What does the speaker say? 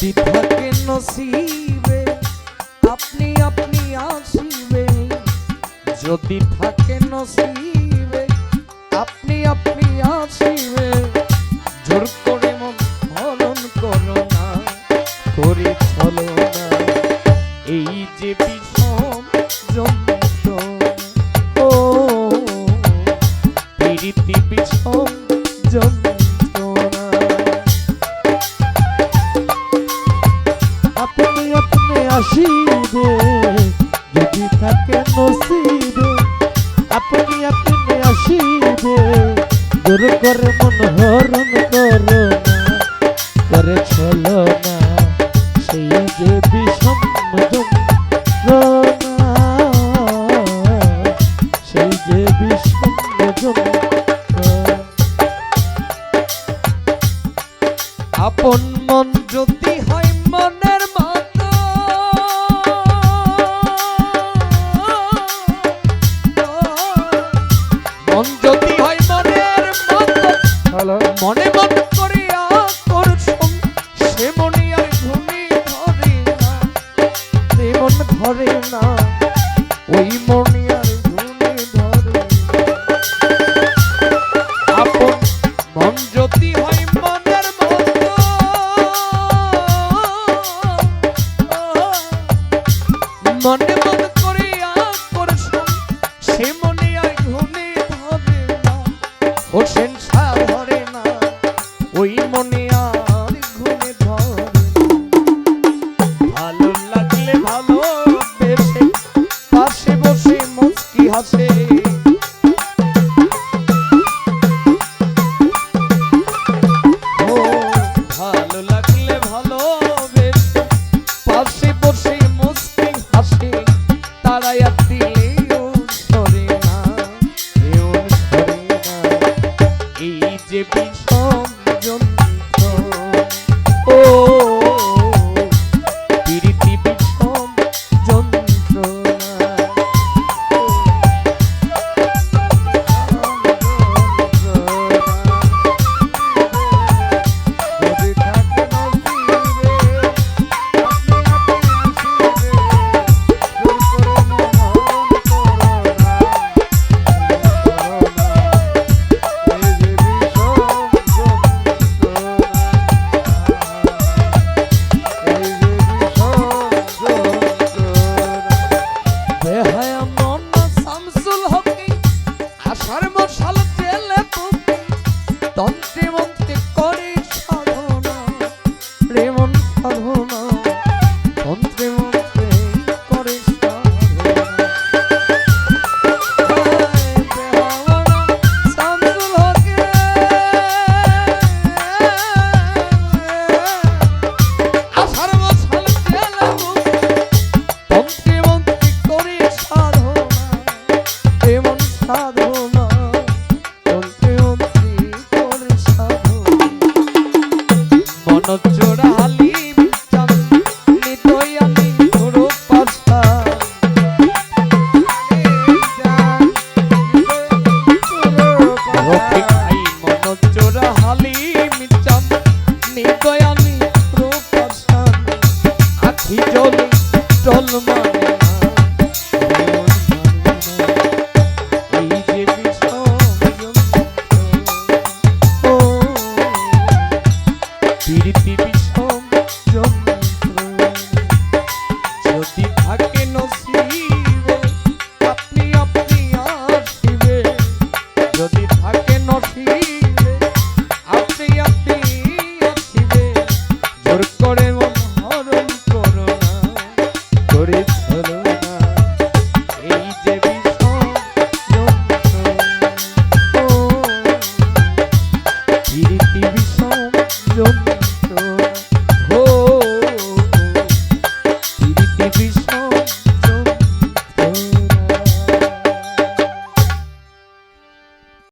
যদি থাকে নসিবে, আপনি আপনি আসিবে। যদি থাকে নসিবে, আপনি আপনি আসিবে। জোর করে মন মরণ করো না, করে চলো না। এই যে বিষম যন্ত্র ও প্রীতি বিষম যন্ত্র থাকে নসিবে, আপনি আপনি আসিবে। দূর করে মন হরণ করো করে চলো না। সেই যে বিষম সেই যে বিষম মনে মন করিয়া মনে আর ঘুমি ধরে না সে মন ধরে না ওই ধরে। আপন মন যদি হয় মনের মতো, মনে মন করিয়া করছম, সে মনে আর ঘুমি ধরে হোসেন ওই মনে তন্ত্রে জলমা